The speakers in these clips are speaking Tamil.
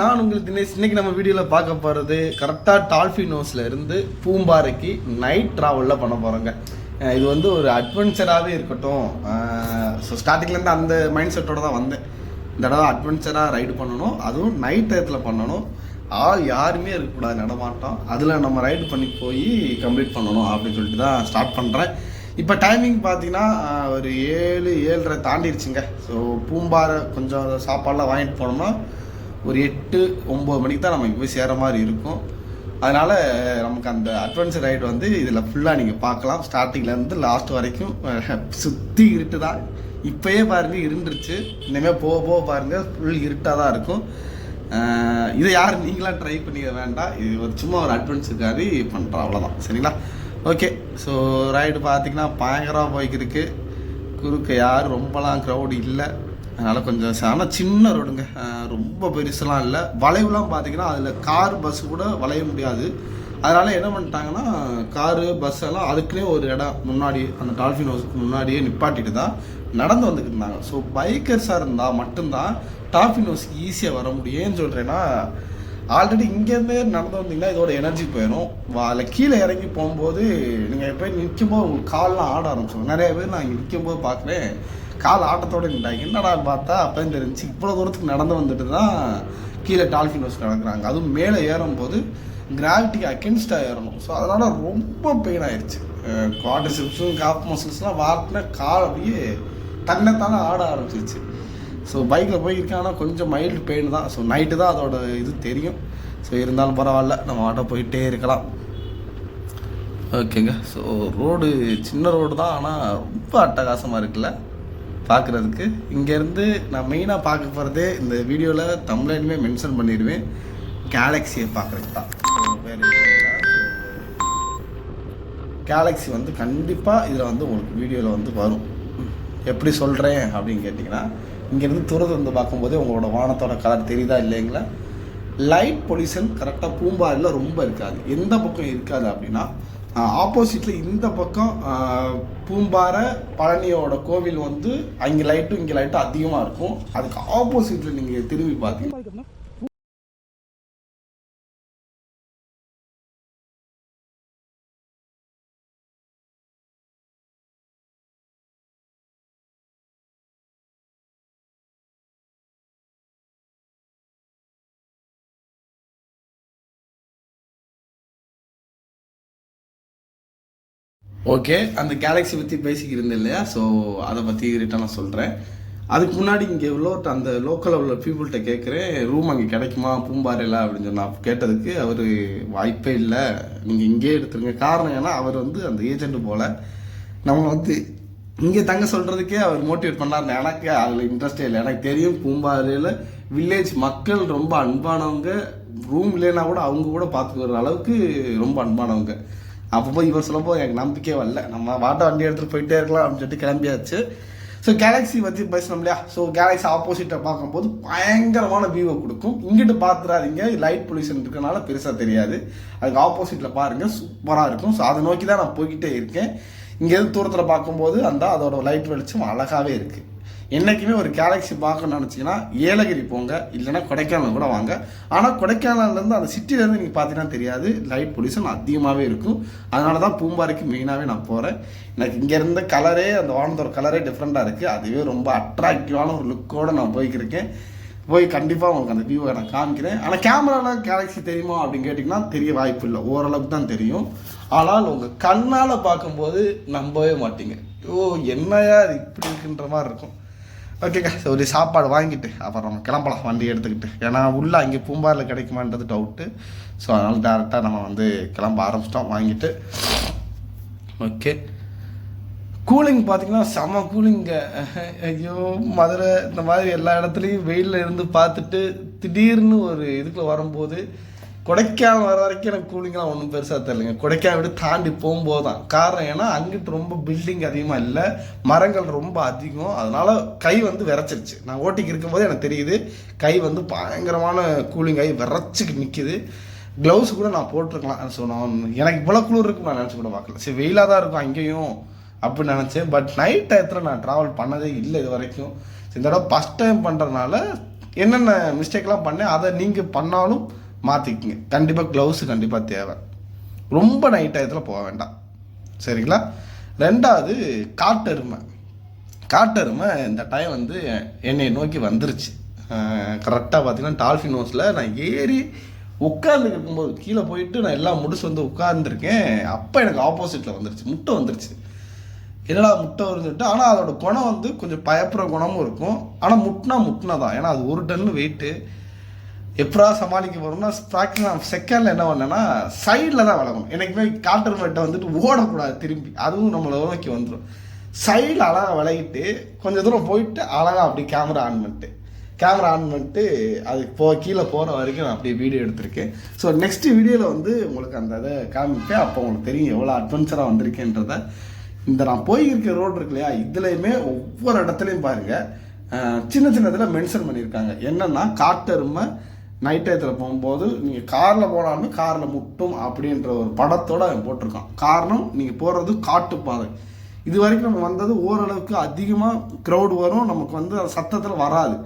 நான் உங்களுக்கு தினேஷ் இன்னைக்கு நம்ம வீடியோவில் பார்க்க போகிறது கரெக்டாக டால்ஃபினோஸில் இருந்து பூம்பாறைக்கு நைட் ட்ராவலில் பண்ண போகிறோங்க இது வந்து ஒரு அட்வென்ச்சராகவே இருக்கட்டும். ஸோ ஸ்டார்டிங்லேருந்து அந்த மைண்ட் செட்டோட தான் வந்தேன். இந்த தடவை அட்வென்ச்சராக ரைடு பண்ணணும். அதுவும் நைட் டயத்தில் பண்ணணும். ஆள் யாருமே இருக்கக்கூடாது நடமாட்டோம். அதில் நம்ம ரைடு பண்ணி போய் கம்ப்ளீட் பண்ணணும் அப்படின்னு சொல்லிட்டு தான் ஸ்டார்ட் பண்ணுறேன் இப்போ டைமிங் பார்த்தீங்கன்னா ஒரு ஏழு ஏழரை தாண்டிடுச்சுங்க ஸோ பூம்பாறை கொஞ்சம் சாப்பாடெலாம் வாங்கிட்டு போனோம்னா ஒரு எட்டு ஒம்பது மணிக்கு தான் நம்ம இங்கே போய் சேர மாதிரி இருக்கும். அதனால் நமக்கு அந்த அட்வென்ச்சர் ரைடு வந்து இதில் ஃபுல்லாக நீங்கள் பார்க்கலாம். ஸ்டார்டிங்லேருந்து லாஸ்ட் வரைக்கும் சுற்றி இருட்டு தான். இப்போயே பாருங்கள் இருந்துருச்சு இனிமேல் போக போக பாருங்கள் ஃபுல் இருட்டாக தான் இருக்கும். இதை யார் நீங்களாம் ட்ரை பண்ணிக்க வேண்டாம். இது ஒரு சும்மா ஒரு அட்வென்ச்சருக்காக பண்ணுறோம் அவ்வளோதான் சரிங்களா? ஓகே ஸோ ரைடு பார்த்தீங்கன்னா பயங்கரமாக போய்க்கிருக்கு. குறுக்க யாரும் ரொம்பலாம் க்ரௌடு இல்லை. அதனால் கொஞ்சம் ஆனால் சின்ன ரோடுங்க. ரொம்ப பெருசெலாம் இல்லை. வளைவுலாம் பார்த்தீங்கன்னா அதில் கார் பஸ் கூட வளைய முடியாது. அதனால் என்ன பண்ணிட்டாங்கன்னா காரு பஸ் எல்லாம் அதுக்குன்னே ஒரு இடம் முன்னாடி அந்த டால்ஃபின் ஹவுஸுக்கு முன்னாடியே நிப்பாட்டிட்டு தான் நடந்து வந்துக்கிட்டு இருந்தாங்க. ஸோ பைக்கர்ஸாக இருந்தால் மட்டும்தான் டால்ஃபின் ஹவுஸ்க்கு ஈஸியாக வர முடியும். ஏன்னு சொல்கிறேன்னா ஆல்ரெடி இங்கேருந்தே நடந்து வந்தீங்கன்னா இதோட எனர்ஜி போயிடும் அதில் கீழே இறங்கி போகும்போது நீங்கள் போய் நிற்கும்போது உங்களுக்கு கால்லாம் ஆட ஆரம்பிச்சிடும் நிறைய பேர் நான் இங்கே நிற்கும்போது பார்க்குறேன் கால் ஆட்டத்தோடு நின்றாங்க. என்னடா பார்த்தா அப்போ தெரிஞ்சு இவ்வளோ தூரத்துக்கு நடந்து வந்துட்டு தான் கீழே டால்ஃபின் ஹவுஸ் நடக்கிறாங்க. அதுவும் மேலே ஏறும்போது கிராவிட்டிக்கு அகென்ஸ்டாக ஏறணும். ஸோ அதனால் ரொம்ப பெயின் ஆயிடுச்சு குவாட்ரிசிப்ஸும் காப் மசில்ஸ்லாம் வாட்டின கால் அப்படியே தன்னைத்தானே ஆட ஆரம்பிச்சிருச்சு. ஸோ பைக்கில் போயிருக்கேன். ஆனால் கொஞ்சம் மைல்டு பெயின் தான். ஸோ நைட்டு தான் அதோட இது தெரியும். ஸோ இருந்தாலும் பரவாயில்ல. நம்ம ஆட்டோ போயிட்டே இருக்கலாம். ஓகேங்க ஸோ ரோடு சின்ன ரோடு தான். ஆனால் ரொம்ப அட்டகாசமாக இருக்குல்ல. பார்க்குறதுக்கு இங்கேருந்து நான் மெயினாக பார்க்க போகிறதே இந்த வீடியோவில் தமிழ்லையுமே மென்ஷன் பண்ணிடுவேன். கேலக்ஸியை பார்க்குறதுக்கு தான். வேறு கேலக்ஸி வந்து கண்டிப்பாக இதில் வந்து உங்களுக்கு வீடியோவில் வந்து வரும். எப்படி சொல்கிறேன் அப்படின்னு கேட்டிங்கன்னா இங்கேருந்து தூரத்தை வந்து பார்க்கும்போதே உங்களோட வானத்தோட கலர் தெரியுதா இல்லைங்களா? லைட் பொல்யூஷன் கரெக்டாக பூம்பாரில் ரொம்ப இருக்காது. எந்த பக்கம் இருக்காது அப்படின்னா ஆப்போசிட்டில் இந்த பக்கம் பூம்பாறை பழனியோட கோவில் வந்து அங்கே லைட்டும் இங்கே லைட்டும் அதிகமாக இருக்கும். அதுக்கு ஆப்போசிட்டில் நீங்கள் திரும்பி பார்த்தீங்கன்னா ஓகே அந்த கேலக்ஸி பற்றி பேசிக்கிட்டு இருந்தேன் இல்லையா? ஸோ அதை பற்றி ரிட்டன் நான் சொல்கிறேன் அதுக்கு முன்னாடி இங்கே உள்ள அந்த லோக்கலில் உள்ள பீப்புள்கிட்ட கேட்குறேன் ரூம் அங்கே கிடைக்குமா? பூம்பாறையில் அப்படின்னு சொன்னா கேட்டதுக்கு அவர் வாய்ப்பே இல்லை. நீங்கள் இங்கேயே எடுத்துருங்க. காரணம் ஏன்னா அவர் வந்து அந்த ஏஜென்ட் போல் நம்ம வந்து இங்கே தங்க சொல்கிறதுக்கே அவர் மோட்டிவேட் பண்ணார் எனக்கு அதில் இன்ட்ரெஸ்டே இல்லை. எனக்கு தெரியும் பூம்பாறையில் வில்லேஜ் மக்கள் ரொம்ப அன்பானவங்க. ரூம் இல்லைன்னா கூட அவங்க கூட பார்த்துக்கிற அளவுக்கு ரொம்ப அன்பானவங்க. அப்பப்போ இவர் சொல்லப்போ எனக்கு நம்பிக்கையே வரல. நம்ம வாட்ட வண்டி எடுத்துகிட்டு போயிட்டே இருக்கலாம் அப்படின்னு சொல்லிட்டு கிளம்பியாச்சு. ஸோ கேலக்ஸி பற்றி பேசணும் இல்லையா? ஸோ கேலக்ஸி ஆப்போசிட்டை பார்க்கும்போது பயங்கரமான வியூவை கொடுக்கும். இங்கிட்டு பார்த்துடாதீங்க லைட் பொல்யூஷன் இருக்கனால பெருசாக தெரியாது. அதுக்கு ஆப்போசிட்டில் பாருங்கள் சூப்பராக இருக்கும். ஸோ அதை நோக்கி தான் நான் போய்கிட்டே இருக்கேன். இங்கேருந்து தூரத்தில் பார்க்கும்போது அந்த அதோட லைட் வெளிச்சம் அழகாகவே இருக்குது என்றைக்குமே ஒரு கேலக்ஸி பார்க்கணும்னு நினச்சிங்கன்னா ஏலகிரி போங்க இல்லைன்னா கொடைக்கானல் கூட வாங்க. ஆனால் கொடைக்கானல்லேருந்து அந்த சிட்டிலேருந்து நீங்கள் பார்த்தீங்கன்னா தெரியாது லைட் பொல்யூஷன் அதிகமாகவே இருக்கும். அதனால தான் பூம்பாறைக்கு மெயினாகவே நான் போகிறேன் எனக்கு இங்கே இருந்த கலரே அந்த வானத்தோட கலரே டிஃப்ரெண்ட்டாக இருக்குது அதுவே ரொம்ப அட்ராக்டிவான ஒரு லுக்கோடு நான் போய்க்கிருக்கேன். போய் கண்டிப்பாக உங்களுக்கு அந்த வியூவை நான் காமிக்கிறேன். ஆனால் கேமராவில் கேலக்ஸி தெரியுமா அப்படின்னு கேட்டிங்கன்னா தெரிய வாய்ப்பு இல்லை. ஓரளவுக்கு தான் தெரியும். ஆனால் உங்கள் கண்ணால் பார்க்கும்போது நம்பவே மாட்டீங்க. ஓ என்னையா இது இப்படி இருக்குன்ற மாதிரி இருக்கும். ஓகேங்க ஒரு சாப்பாடு வாங்கிட்டு அப்புறம் நம்ம கிளம்பலாம் வண்டி எடுத்துக்கிட்டு. ஏன்னா உள்ளே அங்கே பூம்பாரில் கிடைக்குமான்றது டவுட்டு ஸோ அதனால் டேரெக்டாக நம்ம வந்து கிளம்ப ஆரம்பிச்சிட்டோம் வாங்கிட்டு. ஓகே கூலிங் பார்த்தீங்கன்னா செம கூலிங்க ஐயோ மதுரை இந்த மாதிரி எல்லா இடத்துலையும் வெயிலில் இருந்து பார்த்துட்டு திடீர்னு ஒரு இதுக்குள்ளே வரும்போது கொடைக்கானல் வர வரைக்கும் எனக்கு கூலிங்லாம் ஒன்றும் பெருசாக தெரியலைங்க. கொடைக்கானல் விட்டு தாண்டி போகும்போது தான் காரணம் ஏன்னா அங்கிட்டு ரொம்ப பில்டிங் அதிகமாக இல்லை. மரங்கள் ரொம்ப அதிகம். அதனால் கை வந்து விரைச்சிருச்சு. நான் ஓட்டிக்கு இருக்கும்போது எனக்கு தெரியுது கை வந்து பயங்கரமான கூலிங் ஆகி விரைச்சிக்கு நிற்கிது க்ளவுஸ் கூட நான் போட்டிருக்கலாம். ஸோ நான் எனக்கு இவ்வளோ குளிர் இருக்கும் நான் நினச்சி கூட பார்க்கல. சரி வெயிலாக தான் இருக்கும் அங்கேயும் அப்படின்னு நினச்சேன். பட் நைட் டயத்தில் நான் ட்ராவல் பண்ணதே இல்லை இது வரைக்கும். இந்த தடவை ஃபஸ்ட் டைம் பண்ணுறதுனால என்னென்ன மிஸ்டேக்லாம் பண்ணேன் அதை நீங்கள் பண்ணாலும் மாற்றிக்கிங்க கண்டிப்பாக க்ளவுஸு கண்டிப்பாக தேவை. ரொம்ப நைட் டயத்தில் போக வேண்டாம். சரிங்களா? ரெண்டாவது காட்டெருமை காட்டெருமை இந்த டைம் வந்து என்னை நோக்கி வந்துருச்சு. கரெக்டாக பார்த்தீங்கன்னா டால்ஃபின் ஹவுஸில் நான் ஏறி உட்கார்ந்துட்டு இருக்கும்போது கீழே போயிட்டு நான் எல்லாம் முடிச்சு வந்து உட்கார்ந்துருக்கேன். அப்போ எனக்கு ஆப்போசிட்டில் வந்துருச்சு. முட்டை வந்துருச்சு. என்னடா முட்டை வரும்னு சொல்லிட்டு ஆனால் அதோட குணம் வந்து கொஞ்சம் பயப்புற குணமும் இருக்கும். ஆனால் முட்டினா முட்டினா தான் ஏன்னா அது ஒரு டன்னு வெயிட்டு எப்படா சமாளிக்க போகிறோம்னா ஃப்ராக்ஷன் செகண்டில் என்ன பண்ணேன்னா சைடில் தான் வளரணும். எனக்குமே காட்டர் மேட்டை வந்துட்டு ஓடக்கூடாது திரும்பி. அதுவும் நம்மளை நோக்கி வந்துடும் சைடில் அழகாக விளையிட்டு கொஞ்சம் தூரம் போயிட்டு அழகாக அப்படி கேமரா ஆன் பண்ணிட்டு. கேமரா ஆன் பண்ணிட்டு அது போ கீழே போகிற வரைக்கும் நான் அப்படியே வீடியோ எடுத்திருக்கேன். ஸோ நெக்ஸ்ட் வீடியோவில் வந்து உங்களுக்கு அந்த இதை காமிப்பேன். அப்போ உங்களுக்கு தெரியும் எவ்வளோ அட்வென்ச்சராக வந்திருக்கேன்றத. இந்த நான் போயிருக்க ரோடு இருக்கு இல்லையா? இதுலேயுமே ஒவ்வொரு இடத்துலையும் பாருங்கள் சின்ன சின்னதில் மென்ஷன் பண்ணியிருக்காங்க. என்னென்னா காட்டெருமை நைட் டயத்தில் போகும்போது நீங்கள் காரில் போனாலுமே காரில் முட்டும் அப்படின்ற ஒரு படத்தோடு அவன் போட்டிருக்கான். காரணம் நீங்கள் போகிறது காட்டு பாதை. இது வரைக்கும் நம்ம வந்தது ஓரளவுக்கு அதிகமாக க்ரௌடு வரும் நமக்கு வந்து அந்த சத்தத்தில் வராது.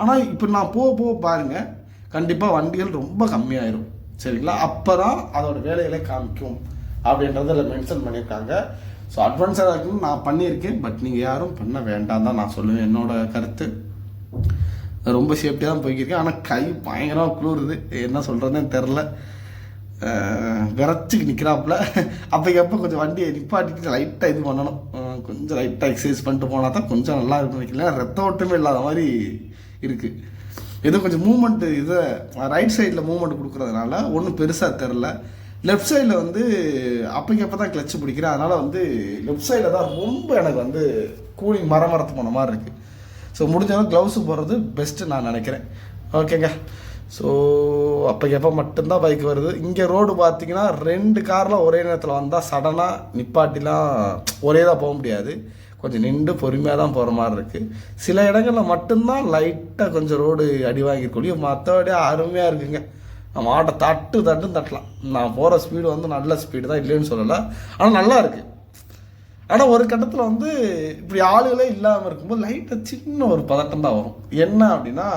ஆனால் இப்போ நான் போக போக பாருங்கள் கண்டிப்பாக வண்டிகள் ரொம்ப கம்மியாயிரும். சரிங்களா? அப்போ தான் அதோட வேலைகளை காமிக்கும் அப்படின்றத மென்ஷன் பண்ணியிருக்காங்க. ஸோ அட்வான்ஸாக இருக்குன்னு நான் பண்ணியிருக்கேன் பட் நீங்கள் யாரும் பண்ண வேண்டாம் தான் நான் சொல்லுவேன். என்னோட கருத்து. ரொம்ப சேஃப்டியாக தான் போய்க்கிருக்கேன் ஆனால் கை பயங்கரமாக குளிருது. என்ன சொல்கிறதுன்னு தெரில விரைச்சிக்கு நிற்கிறாப்புல அப்போக்கப்போ கொஞ்சம் வண்டியை நிப்பாட்டிட்டு லைட்டாக இது பண்ணணும். கொஞ்சம் லைட்டாக எக்ஸசைஸ் பண்ணிட்டு போனால் தான் கொஞ்சம் நல்லா இருக்கும் வைக்கல ரத்த ஓட்டமே இல்லாத மாதிரி இருக்குது ஏதோ கொஞ்சம் மூமெண்ட்டு இதை ரைட் சைடில் மூமெண்ட் கொடுக்குறதுனால ஒன்றும் பெருசாக தெரில லெஃப்ட் சைடில் வந்து அப்போக்கப்போ தான் கிளச்சு பிடிக்கிறேன். அதனால் வந்து லெஃப்ட் சைடில் தான் ரொம்ப எனக்கு வந்து கூலிங் மரம் மரத்து போன மாதிரி இருக்குது ஸோ முடிஞ்சாலும் க்ளவுஸு போடுறது பெஸ்ட்டு நான் நினைக்கிறேன். ஓகேங்க ஸோ அப்போக்கப்போ மட்டும்தான் பைக் வருது. இங்கே ரோடு பார்த்தீங்கன்னா ரெண்டு காரில் ஒரே நேரத்தில் வந்தால் சடனாக நிப்பாட்டிலாம் ஒரே தான் போக முடியாது. கொஞ்சம் நின்று பொறுமையாக தான் போகிற மாதிரி இருக்குது சில இடங்களில் மட்டும்தான் லைட்டாக கொஞ்சம் ரோடு அடி வாங்கிருக்கொழிய மற்றபடி அருமையாக இருக்குங்க. நம்ம ஆட்டை தட்டு தட்டுன்னு தட்டலாம். நான் போகிற ஸ்பீடு வந்து நல்ல ஸ்பீடு தான் இல்லைன்னு சொல்லலை. ஆனால் நல்லா இருக்குது ஆனால் ஒரு கட்டத்தில் வந்து இப்படி ஆளுகளே இல்லாமல் இருக்கும்போது லைட்டாக சின்ன ஒரு பதட்டம் தான் வரும். என்ன அப்படின்னா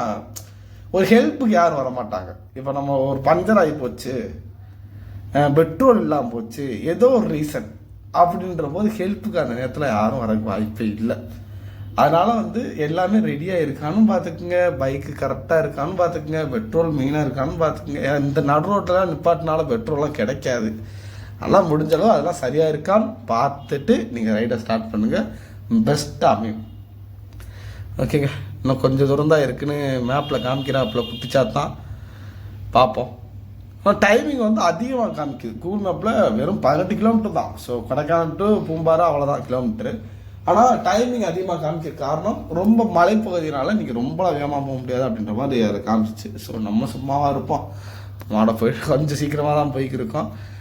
ஒரு ஹெல்ப்புக்கு யாரும் வர மாட்டாங்க இப்போ நம்ம ஒரு பஞ்சர் ஆகி போச்சு பெட்ரோல் இல்லாமல் போச்சு ஏதோ ஒரு ரீசன் அப்படின்ற போது ஹெல்ப்புக்கு அந்த நேரத்தில் யாரும் வர வாய்ப்பே இல்லை. அதனால் வந்து எல்லாமே ரெடியாக இருக்கான்னு பார்த்துக்குங்க பைக்கு கரெக்டாக இருக்கான்னு பார்த்துக்குங்க பெட்ரோல் மெயினாக இருக்கான்னு பார்த்துக்குங்க இந்த நடு ரோட்டில் நிப்பாட்டினால பெட்ரோல்லாம் கிடைக்காது. அதெல்லாம் முடிஞ்சளவு அதெல்லாம் சரியாக இருக்கான்னு பார்த்துட்டு நீங்கள் ரைடை ஸ்டார்ட் பண்ணுங்கள் பெஸ்ட்டாக அமையும். ஓகேங்க இன்னும் கொஞ்சம் தூரம் தான் இருக்குன்னு மேப்பில் காமிக்கிறாப்பில் குட்டிச்சா தான் பார்ப்போம். ஆனால் டைமிங் வந்து அதிகமாக காமிக்குது. கூகுள் மேப்பில் வெறும் பதினெட்டு கிலோமீட்டர் தான். ஸோ கொடைக்கானல் டு பூம்பாறை அவ்வளோதான் கிலோமீட்டரு ஆனால் டைமிங் அதிகமாக காமிக்க காரணம் ரொம்ப மலைப்பகுதினால நீங்கள் ரொம்ப வேகமாக போக முடியாது அப்படின்ற மாதிரி அதை காமிச்சிச்சு. ஸோ நம்ம சும்மாவாக இருப்போம். மாட போய் கொஞ்சம் சீக்கிரமாக தான் போய்க்கிருக்கோம். இருக்கோம்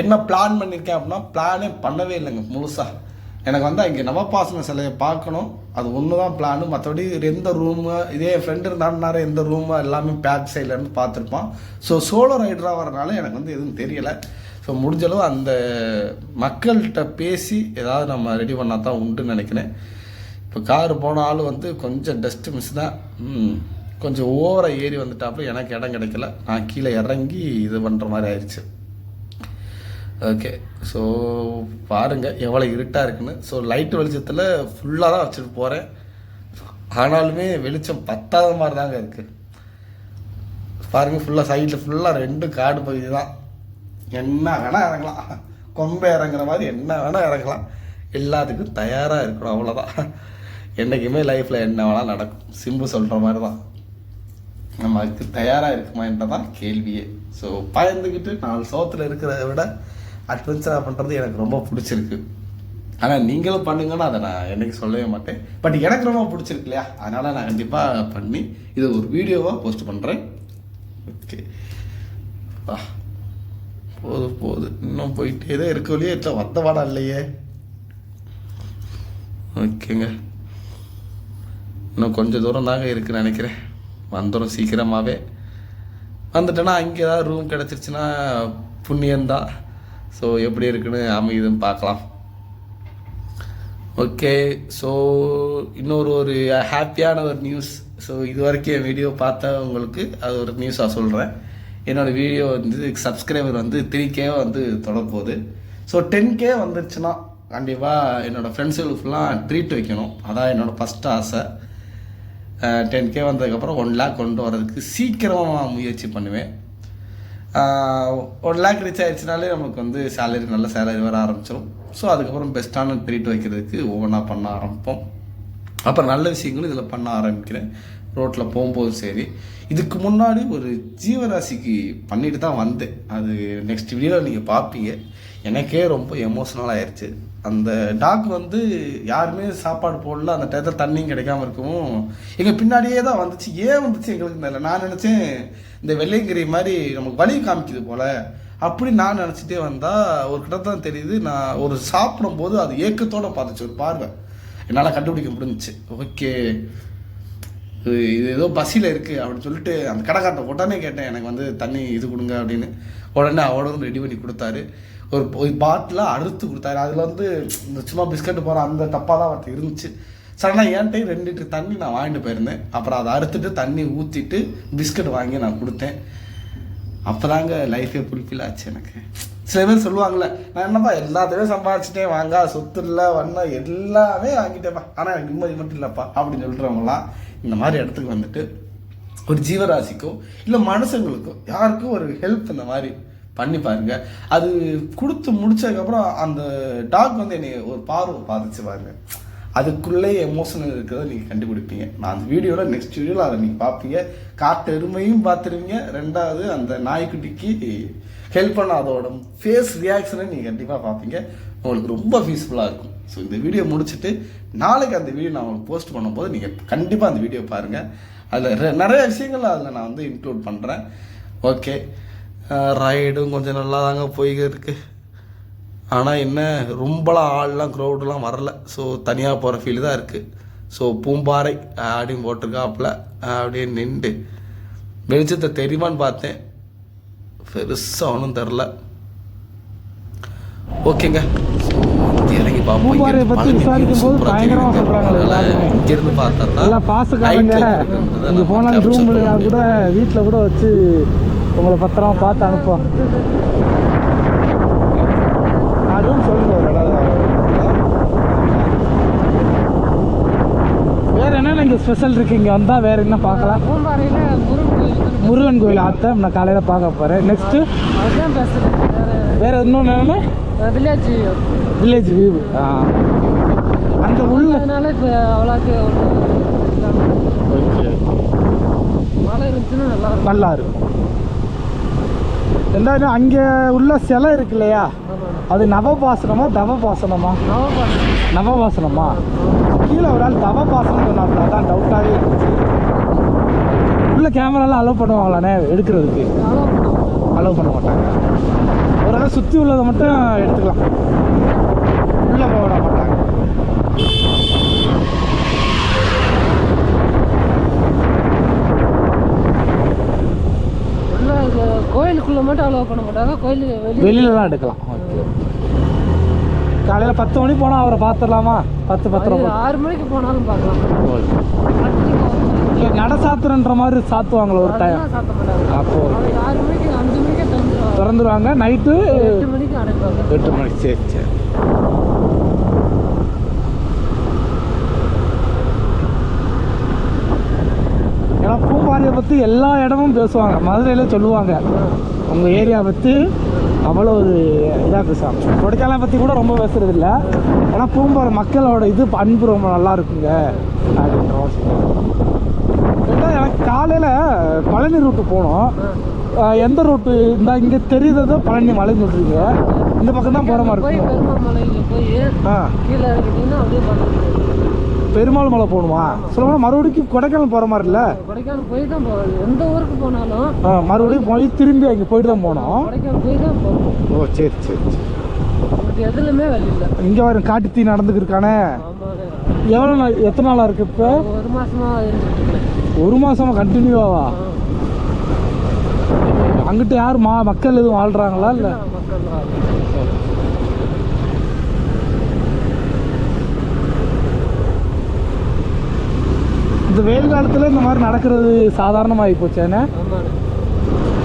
என்ன பிளான் பண்ணியிருக்கேன் அப்படின்னா பிளானே பண்ணவே இல்லைங்க முழுசாக எனக்கு வந்து அங்கே நவபாசன சிலையை பார்க்கணும். அது ஒன்று தான் பிளானு மற்றபடி எந்த ரூமு இதே என் ஃப்ரெண்டு இருந்தாருனாரு எந்த ரூமு எல்லாமே பேக் சைட்லேருந்து பார்த்துருப்பான். ஸோ சோலோ ரைடராக வரனால எனக்கு வந்து எதுவும் தெரியலை. ஸோ முடிஞ்சளவு அந்த மக்கள்கிட்ட பேசி ஏதாவது நம்ம ரெடி பண்ணால் தான் உண்டுன்னு நினைக்கிறேன். இப்போ கார் போன ஆள் வந்து கொஞ்சம் டஸ்ட்டு மிஸ் தான். கொஞ்சம் ஓவராக ஏறி வந்துட்டாப்புல எனக்கு இடம் கிடைக்கல. நான் கீழே இறங்கி இது பண்ணுற மாதிரி ஆயிடுச்சு. ஓகே. ஸோ பாருங்கள் எவ்வளோ இருட்டாக இருக்குன்னு. ஸோ லைட் வெளிச்சத்தில் ஃபுல்லாக தான் வச்சுட்டு போகிறேன் ஆனாலுமே வெளிச்சம் பத்தாத மாதிரி தாங்க இருக்குது பாருங்கள் ஃபுல்லாக சைடில் ஃபுல்லாக ரெண்டு காடு பகுதி தான். என்ன வேணால் இறங்கலாம். கொம்பை இறங்குற மாதிரி என்ன வேணால் இறங்கலாம். எல்லாத்துக்கும் தயாராக இருக்கணும் அவ்வளோதான் என்றைக்குமே லைஃப்பில் என்ன வேணால் நடக்கும். சிம்பு சொல்கிற மாதிரி தான். நம்ம அதுக்கு தயாராக இருக்குமான்றதான் கேள்வியே. ஸோ பயந்துக்கிட்டு நாலு சோத்தில் இருக்கிறத விட அட்வென்ச்சராக பண்ணுறது எனக்கு ரொம்ப பிடிச்சிருக்கு. ஆனால் நீங்களும் பண்ணுங்கன்னு அதை நான் என்றைக்கு சொல்லவே மாட்டேன். பட் எனக்கு ரொம்ப பிடிச்சிருக்கு இல்லையா? அதனால் நான் கண்டிப்பாக பண்ணி இது ஒரு வீடியோவாக போஸ்ட் பண்ணுறேன் ஓகே வா. போது போது. இன்னும் போயிட்டே தான் இருக்க வழியே இல்லை வந்த வாடா இல்லையே? ஓகேங்க. இன்னும் கொஞ்சம் தூரம் தாங்க இருக்குன்னு நினைக்கிறேன். வந்துடும் சீக்கிரமாகவே வந்துட்டேன்னா அங்கே ஏதாவது ரூம் கிடச்சிருச்சுன்னா புண்ணியந்தான் ஸோ எப்படி இருக்குன்னு அமையுதுன்னு பார்க்கலாம். ஓகே ஸோ இன்னொரு ஒரு ஹாப்பியான ஒரு நியூஸ் ஸோ இது வரைக்கும் என் வீடியோ பார்த்தவங்களுக்கு அது ஒரு நியூஸாக சொல்கிறேன் என்னோடய வீடியோ வந்து சப்ஸ்கிரைபர் வந்து த்ரீ கே வந்து தொடப்போகுது ஸோ டென் கே வந்துருச்சுன்னா கண்டிப்பாக என்னோடய ஃப்ரெண்ட்ஸுகளுக்கு ஃபுல்லாக ட்ரீட் வைக்கணும். அதான் என்னோடய ஃபஸ்ட்டு ஆசை. டென் கே வந்ததுக்கப்புறம் ஒன் லேக் கொண்டு வரதுக்கு சீக்கிரமாக முயற்சி பண்ணுவேன். ஒன் லேக் ரீச் ஆயிடுச்சுனாலே நமக்கு வந்து சேலரி நல்ல சேலரி வர ஆரம்பிச்சிடும் ஸோ அதுக்கப்புறம் பெஸ்ட்டான ட்ரீட் வைக்கிறதுக்கு ஒவ்வொன்றா பண்ண ஆரம்பிப்போம். அப்புறம் நல்ல விஷயங்களும் இதில் பண்ண ஆரம்பிக்கிறேன். ரோட்டில் போகும்போது சரி. இதுக்கு முன்னாடி ஒரு ஜீவராசிக்கு பண்ணிட்டு தான் வந்தேன். அது நெக்ஸ்ட் வீடியோவில் நீங்கள் பார்ப்பீங்க. எனக்கே ரொம்ப எமோஷ்னல் ஆயிடுச்சு. அந்த டாக் வந்து யாருமே சாப்பாடு போடல அந்த டயத்தில் தண்ணியும் கிடைக்காம இருக்கும் எங்கள் பின்னாடியே தான் வந்துச்சு. ஏன் வந்துச்சு எங்களுக்கு தெரியல. நான் நினச்சேன் இந்த வெள்ளையங்கிரி மாதிரி நமக்கு வழி காமிக்குது போல. அப்படி நான் நினச்சிட்டே வந்தால் ஒரு கிட்ட தான் தெரியுது நான் ஒரு சாப்பிடும்போது அது ஏக்கத்தோடு பார்த்துச்சு ஒரு பார்வை. என்னால் கண்டுபிடிக்க முடிஞ்சிச்சு. ஓகே. இது ஏதோ பசியில் இருக்குது அப்படின்னு சொல்லிட்டு அந்த கடைக்காரட்ட உடனே கேட்டேன் எனக்கு வந்து தண்ணி இது கொடுங்க அப்படின்னு. உடனே அவரும் ரெடி பண்ணி கொடுத்தாரு. ஒரு ஒரு பாட்டில் அறுத்து கொடுத்தாரு. அதில் வந்து இந்த சும்மா பிஸ்கட் போகிற அந்த தப்பாக தான் அவர்கிட்ட இருந்துச்சு. சடனாக ஏன்ட்டையும் ரெண்டு லிட்டர் தண்ணி நான் வாங்கிட்டு போயிருந்தேன். அப்புறம் அதை அறுத்துட்டு தண்ணி ஊற்றிட்டு பிஸ்கட் வாங்கி நான் கொடுத்தேன். அப்போதாங்க லைஃபே ஃபுல்ஃபில் ஆச்சு எனக்கு. சில பேர் சொல்லுவாங்கல்ல நான் என்னப்பா எல்லாத்தையும் சம்பாதிச்சிட்டேன் வாங்க சொத்து இல்லை வண்ணம் எல்லாமே வாங்கிட்டேப்பா ஆனால் எனக்கு நிம்மதி மட்டும் இல்லைப்பா அப்படின்னு சொல்கிறவங்களாம் இந்த மாதிரி இடத்துக்கு வந்துட்டு ஒரு ஜீவராசிக்கோ இல்லை மனுஷங்களுக்கோ யாருக்கும் ஒரு ஹெல்ப் இந்த மாதிரி பண்ணி பாருங்க. அது கொடுத்து முடிச்சதுக்கப்புறம் அந்த டாக் வந்து என்னை ஒரு பார்வை பாதிச்சு பாருங்க. அதுக்குள்ளே எமோஷனல் இருக்கிறத நீங்கள் கண்டுபிடிப்பீங்க. நான் அந்த வீடியோவில் நெக்ஸ்ட் வீடியோவில் அதை நீங்கள் பார்ப்பீங்க. காட்டெருமையும் பார்த்துருவீங்க. ரெண்டாவது அந்த நாய்க்குட்டிக்கு ஹெல்ப் பண்ண அதோட ஃபேஸ் ரியாக்ஷனை நீங்கள் கண்டிப்பாக பார்ப்பீங்க. உங்களுக்கு ரொம்ப பீஸ்ஃபுல்லாக இருக்கும். ஸோ இந்த வீடியோ முடிச்சுட்டு நாளைக்கு அந்த வீடியோ நான் உங்களுக்கு போஸ்ட் பண்ணும்போது நீங்கள் கண்டிப்பாக அந்த வீடியோ பாருங்கள் அதில் நிறைய விஷயங்கள் அதில் நான் வந்து இன்க்ளூட் பண்ணுறேன் ஓகே ரைடும் கொஞ்சம் நல்லா தாங்க போய்க இருக்கு ஆனால் என்ன ரொம்பலாம் ஆள்லாம் க்ரௌடெலாம் வரல. ஸோ தனியாக போகிற ஃபீல் தான் இருக்குது ஸோ பூம்பாறை அப்படின்னு போட்டிருக்காப்புல அப்படியே நின்று வெளிச்சத்தை தெரியுமான்னு பார்த்தேன். பெருசாக ஒன்றும் தெரில ஓகேங்க. இறங்கி பார்ப்போம். இங்கிருந்து பார்த்தா பாசக்காரங்க போனாலும் ரூம்ல கூட வீட்டில் கூட வச்சு உங்களை பத்திரமா பார்த்து அனுப்புவோம். அதுவும் சொல்லுங்க. வேற என்னென்ன இங்கே ஸ்பெஷல் இருக்கு. இங்கே வந்தால் வேற என்ன பார்க்கலாம்? முருகன் கோயில் இருக்கு. முருகன் கோயில் ஆத்த நான் காலையில் பார்க்க போகிறேன் நெக்ஸ்ட்டு வேற இன்னொன்று என்னென்ன? வில்லேஜ் வில்லேஜ் வியூ ஆ. அந்த உள்ள இப்போ அவ்வளோக்கு நல்லா இருக்கும். ரெண்டாவது அங்கே உள்ள சிலை இருக்கு இல்லையா? அது நவபாசனமா தவபாசனமா? நவபாசனமா? கீழே ஒரு ஆள் தவபாசனம் சொன்னாங்க அதான் டவுட்டாகவே இருந்துச்சு. உள்ள கேமராலாம் அலோவ் பண்ணுவாங்களாண்ணே எடுக்கிறதுக்கு? அலோவ் பண்ண மாட்டாங்க. ஒரு ஆள் சுற்றி உள்ளதை மட்டும் எடுத்துக்கலாம் உள்ளே போக விட மாட்டாங்க உள்ள இது கோயிலுக்குள்ளே மட்டும் அலோவ் பண்ண மாட்டாங்க. கோயில் வெளியே வெளியில தான் எடுக்கலாம். ஓகே காலையில் பத்து மணி போனால் அவரை பார்த்துடலாமா? பத்து பத்து ஆறு மணிக்கு போனாலும் பார்க்கலாம். இல்லை நட சாத்துறன்ற மாதிரி சாத்துவாங்களே ஒரு டைம் அப்போ ஆறு மணிக்கு அஞ்சு மணிக்கே திறந்துருவாங்க. நைட்டு எட்டு மணிக்கு எட்டு மணிக்கு சரி சரி. பூம்பாரியை பற்றி எல்லா இடமும் பேசுவாங்க. மதுரையில் சொல்லுவாங்க. உங்கள் ஏரியா பற்றி அவ்வளோ ஒரு இதாக பேசுவாங்க. கொடைக்கானலை பற்றி கூட ரொம்ப பேசுறது இல்லை ஆனால் பூம்பாறை மக்களோட இது அன்பு ரொம்ப நல்லா இருக்குங்க. அப்படின்ற சொல்லுவாங்க எனக்கு காலையில் பழனி ரூட்டு போனோம். எந்த ரூட்டு இந்த இங்கே தெரியுறதோ பழனி மலை சொல்றீங்க இந்த பக்கம் தான் போகிற மாதிரி இருக்கும். ஆ. பெருமாள் மலை போகணுமா? சொல்லப்போனால் மறுபடியும் கொடைக்கானல் போகிற மாதிரி இல்லை. கொடைக்கானல் போய் தான் போகணும் எந்த ஊருக்கு போனாலும் மறுபடியும் போய் திரும்பி அங்கே போயிட்டு தான் போனோம் கொடைக்கானல் போய் தான் போகணும். ஓ சரி சரி சரி. எதுலையுமே வழி இல்லை. இங்கே வரும் காட்டுத்தீ நடந்துக்கிருக்கானே ஆமாங்க எவ்வளோ நாள் எத்தனை நாளாக இருக்கு இப்போ? ஒரு இருக்கேன். ஒரு மாதமாக கண்டினியூவாவா அங்கிட்ட யார் மா மக்கள் எதுவும் வாழ்கிறாங்களா இல்லை? மக்கள் தான். இந்த வெயில் காலத்தில் இந்த மாதிரி நடக்கிறது சாதாரணமாகி ஆமாண்ணே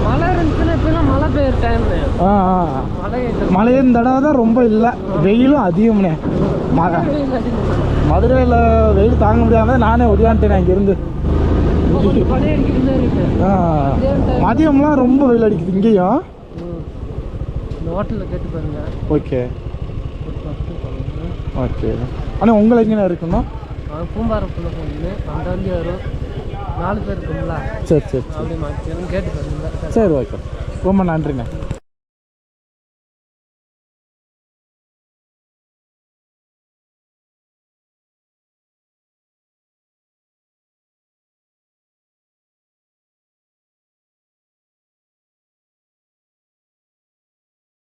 மழை இருந்துச்சுன்னா இப்பெல்லாம் மழை பெய்யுற டைம் ஆ ஆ. மழை மழை இந்த தடவை தான் ரொம்ப இல்லை. வெயிலும் அதிகம்ண்ணே மழை மதுரையில் வெயில் தாங்க முடியாமல் நானே ஒடியான்ட்டேன் இங்கேருந்து ஆ. மதியம்லாம் ரொம்ப வெயில் அடிக்குது. இங்கேயும் ம். இந்த ஹோட்டலில் கேட்டு பாருங்க. ஓகே. ஓகே. ஆனால் உங்களை எங்கே இருக்கணும்? பூம்பாரப்புள்ள பொண்ணு அந்த வண்டி வரும் நாலு பேர் இருக்குங்களா சரி சரி அப்படி மாற்றி கேட்டு பாருங்க சரி ஓகே ரொம்ப நன்றிண்ணே